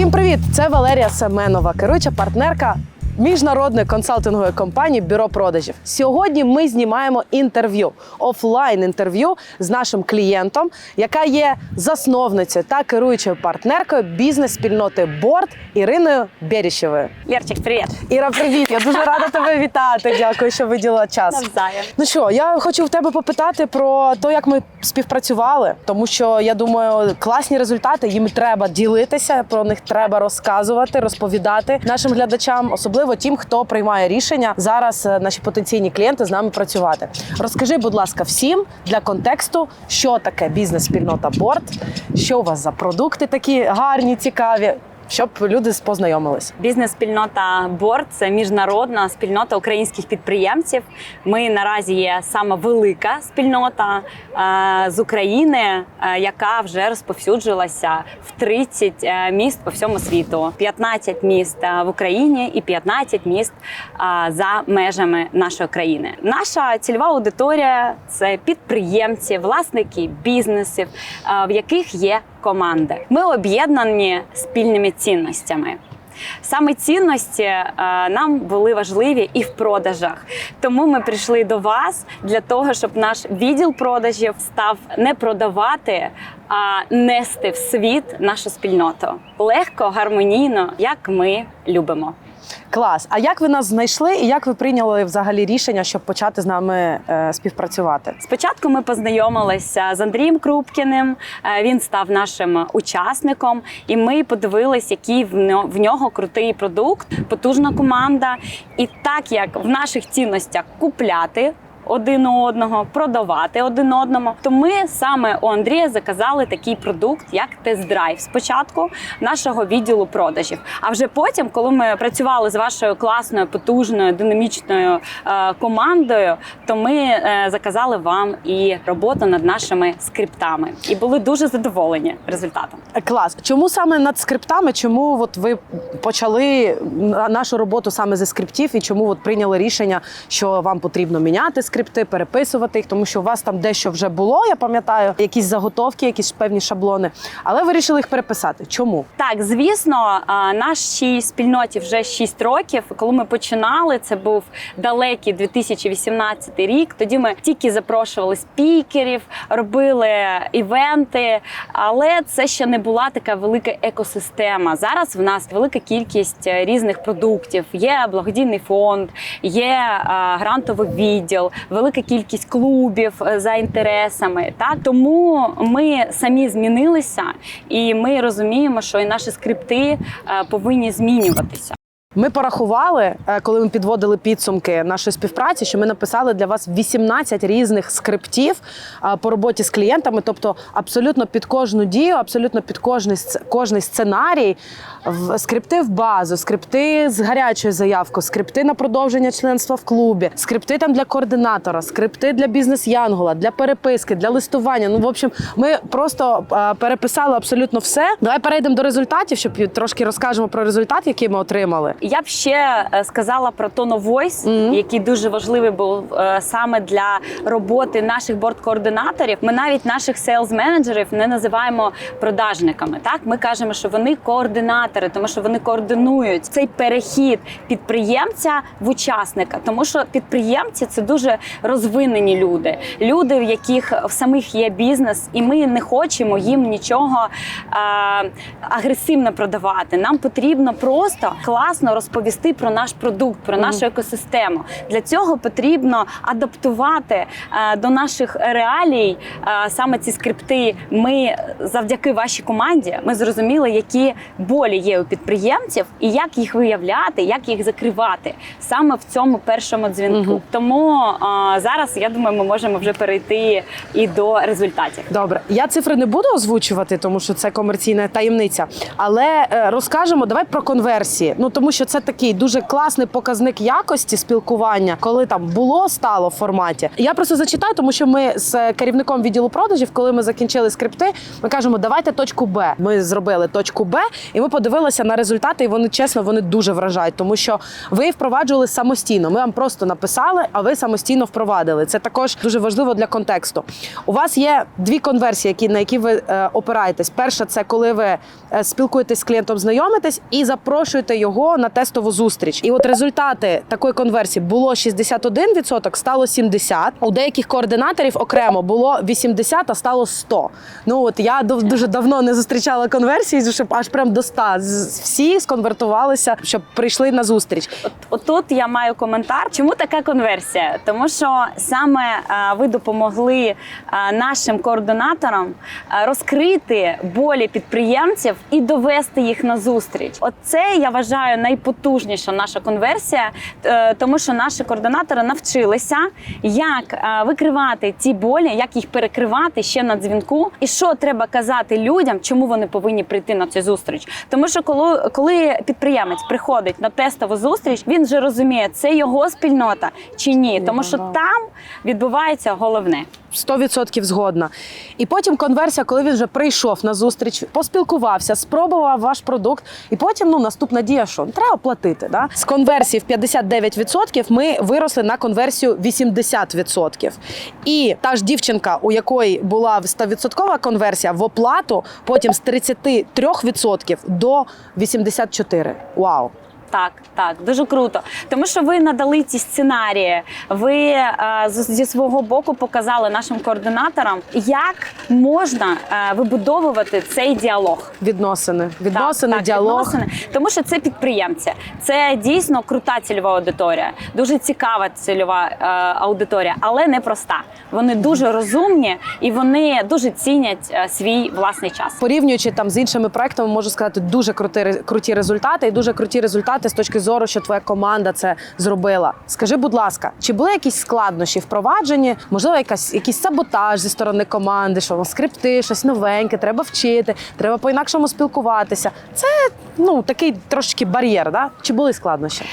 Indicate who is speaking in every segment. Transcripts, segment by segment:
Speaker 1: Всім привіт! Це Валерія Семенова, керуюча партнерка міжнародної консалтингової компанії Бюро продажів. Сьогодні ми знімаємо інтерв'ю, офлайн інтерв'ю з нашим клієнтом, яка є засновницею та керуючою партнеркою бізнес-спільноти Борд Іриною Беріщевою.
Speaker 2: Лерчик, привет.
Speaker 1: Іра, привіт! Я дуже рада тебе вітати. Дякую, що виділила час.
Speaker 2: Навзаєм.
Speaker 1: Ну що, я хочу в тебе попитати про те, як ми співпрацювали, тому що я думаю, класні результати їм треба ділитися, про них треба розказувати, розповідати нашим глядачам, особливо тим, хто приймає рішення зараз. е, Наші потенційні клієнти з нами працювати. Розкажи, будь ласка, всім для контексту, що таке бізнес-спільнота Борт, що у вас за продукти такі гарні, цікаві, щоб люди познайомились.
Speaker 2: Бізнес-спільнота Борд це міжнародна спільнота українських підприємців. Ми наразі є сама велика спільнота е, з України, е, яка вже розповсюджилася в 30 е, міст по всьому світу. 15 міст в Україні і 15 міст за межами нашої країни. Наша цільова аудиторія це підприємці, власники бізнесів, в яких є команди. Ми об'єднані спільними цінностями. Саме цінності е, нам були важливі і в продажах. Тому ми прийшли до вас для того, щоб наш відділ продажів став не продавати, а нести в світ нашу спільноту легко, гармонійно, як ми любимо.
Speaker 1: Клас. А як ви нас знайшли і як ви прийняли взагалі рішення, щоб почати з нами е, співпрацювати?
Speaker 2: Спочатку ми познайомилися з Андрієм Крупкіним. е, Він став нашим учасником, і ми подивились, який в в нього крутий продукт, потужна команда. І так як в наших цінностях купляти. Один у одного продавати один одному. То ми саме у Андрія заказали такий продукт, як тест-драйв. Спочатку нашого відділу продажів. А вже потім, коли ми працювали з вашою класною, потужною, динамічною е, командою, то ми е, заказали вам і роботу над нашими скриптами, і були дуже задоволені результатом.
Speaker 1: Клас. Чому саме над скриптами? Чому от ви почали нашу роботу саме зі скриптів, і чому от прийняли рішення, що вам потрібно міняти скрипти, переписувати їх, тому що у вас там дещо вже було, я пам'ятаю, якісь заготовки, якісь певні шаблони, але вирішили їх переписати. Чому?
Speaker 2: Так, звісно, нашій спільноті вже 6 років. Коли ми починали, це був далекий 2018 рік. Тоді ми тільки запрошували спікерів, робили івенти, але це ще не була така велика екосистема. Зараз в нас велика кількість е, різних продуктів. Є благодійний фонд, є грантовий відділ, велика кількість клубів е, за інтересами. Та тому ми самі змінилися, і ми розуміємо, що і наші скрипти е, повинні змінюватися.
Speaker 1: Ми порахували, е, коли ми підводили підсумки нашої співпраці, що ми написали для вас 18 різних скриптів е, по роботі з клієнтами, тобто абсолютно під кожну дію, абсолютно під кожний кожний сценарій, скрипти в базу, скрипти з гарячою заявкою, скрипти на продовження членства в клубі, скрипти там для координатора, скрипти для бізнес-янгола, для переписки, для листування. Ну, в общем, ми просто е, переписали абсолютно все. Давай перейдемо до результатів, щоб трошки розкажемо про результат, який ми отримали.
Speaker 2: Я б ще е, сказала про of Voice,
Speaker 1: Мгм.
Speaker 2: який дуже важливий був е, саме для роботи наших борд-координаторів. Ми навіть наших сейлз-менеджерів не називаємо продажниками. Так, ми кажемо, що вони координатори, тому що вони координують цей перехід підприємця в учасника, тому що підприємці це дуже розвинені люди, люди, в яких в самих є бізнес, і ми не хочемо їм нічого е, агресивно продавати. Нам потрібно просто класно розповісти про наш продукт, про нашу екосистему. Для цього потрібно адаптувати е, до наших реалій е, саме ці скрипти. Ми завдяки вашій команді ми зрозуміли, які болі є у підприємців, і як їх виявляти, як їх закривати саме в цьому першому дзвінку.
Speaker 1: Мгм.
Speaker 2: Тому е, зараз я думаю, ми можемо вже перейти і до результатів.
Speaker 1: Добре, я цифри не буду озвучувати, тому що це комерційна таємниця. Але розкажемо давай про конверсії. Ну тому що що це такий дуже класний показник якості спілкування, коли там було стало в форматі. Я просто зачитаю, тому що ми з керівником відділу продажів, коли ми закінчили скрипти, ми кажемо, давайте точку Б. Ми зробили точку Б, і ми подивилися на результати. І вони чесно, вони дуже вражають, тому що ви впроваджували самостійно. Ми вам просто написали, а ви самостійно впровадили. Це також дуже важливо для контексту. У вас є дві конверсії, які на які ви е, опираєтесь. Перша це коли ви е, спілкуєтесь з клієнтом, знайомитесь і запрошуєте його на тестову зустріч. І от результати такої конверсії було 61%, стало 70%. У деяких координаторів окремо було 80%, а стало 100%. Ну от я дуже давно не зустрічала конверсії, щоб аж прям до 100. З- Всі сконвертувалися, щоб прийшли на зустріч.
Speaker 2: От, отут я маю коментар. Чому така конверсія? Тому що саме е, ви допомогли е, нашим координаторам е, розкрити болі підприємців і довести їх на зустріч. Оце я вважаю найпотужніша наша конверсія, е, тому що наші координатори навчилися, як е, викривати ті болі, як їх перекривати ще на дзвінку, і що треба казати людям, чому вони повинні прийти на цю зустріч. Тому що коли, коли підприємець приходить на тестову зустріч, він вже розуміє, це його спільнота чи ні, тому що там відбувається головне.
Speaker 1: 100% згодна. І потім конверсія, коли він вже прийшов на зустріч, поспілкувався, спробував ваш продукт, і потім ну наступна дія, що треба платити. Да? З конверсії в 59% ми виросли на конверсію 80%. І та ж дівчинка, у якої була 100% конверсія в оплату, потім з 33% до 84%. Вау!
Speaker 2: Так, так, дуже круто. Тому що ви надали ці сценарії, ви е, зі свого боку показали нашим координаторам, як можна е, вибудовувати цей діалог.
Speaker 1: Відносини, відносини,
Speaker 2: Так, так,
Speaker 1: діалог.
Speaker 2: відносини. Тому що це підприємці. Це дійсно крута цільова аудиторія, дуже цікава цільова е, аудиторія, але не проста. Вони дуже розумні і вони дуже цінять е, свій власний час.
Speaker 1: Порівнюючи там з іншими проектами, можу сказати дуже круті, круті результати і дуже круті результати з точки зору, що твоя команда це зробила. Скажи, будь ласка, чи були якісь складнощі впроваджені? Можливо, якась якийсь саботаж зі сторони команди, що скрипти, щось новеньке, треба вчити, треба по-інакшому спілкуватися. Це ну такий трошки бар'єр, да? Чи були складнощі?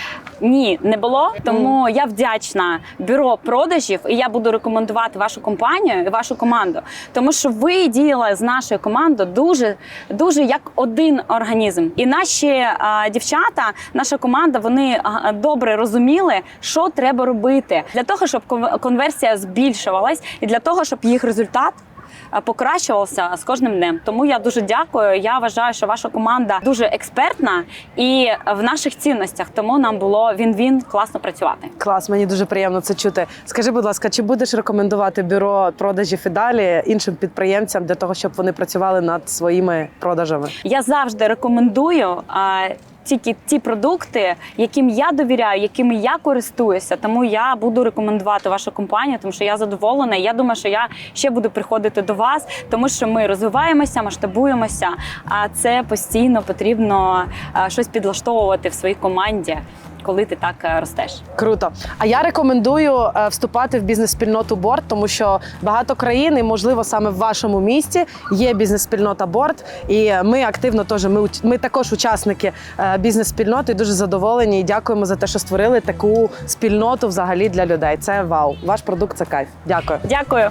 Speaker 2: Ні, не було. Тому я вдячна бюро продажів, і я буду рекомендувати вашу компанію і вашу команду, тому що ви діяли з нашою командою дуже, дуже як один організм. І наші а, дівчата, наша команда, вони а, добре розуміли, що треба робити для того, щоб кон- конверсія збільшувалась, і для того, щоб їх результат. А, Покращувався з кожним днем, тому я дуже дякую. Я вважаю, що ваша команда дуже експертна і в наших цінностях. Тому нам було він-він класно працювати.
Speaker 1: Клас, мені дуже приємно це чути. Скажи, будь ласка, чи будеш рекомендувати бюро продажів і далі іншим підприємцям для того, щоб вони працювали над своїми продажами?
Speaker 2: Я завжди рекомендую. Тільки ті продукти, яким я довіряю, якими я користуюся, тому я буду рекомендувати вашу компанію, тому що я задоволена. Я думаю, що я ще буду приходити до вас, тому що ми розвиваємося, масштабуємося. А це постійно потрібно щось підлаштовувати в своїй команді, коли ти так е, ростеш.
Speaker 1: Круто. А я рекомендую е, вступати в бізнес-спільноту Борт, тому що багато країн, і можливо саме в вашому місті є бізнес-спільнота Борт. І ми активно теж ми, ми також учасники е, бізнес-спільноти. Дуже задоволені і дякуємо за те, що створили таку спільноту взагалі для людей. Це вау. Ваш продукт це кайф. Дякую.
Speaker 2: Дякую.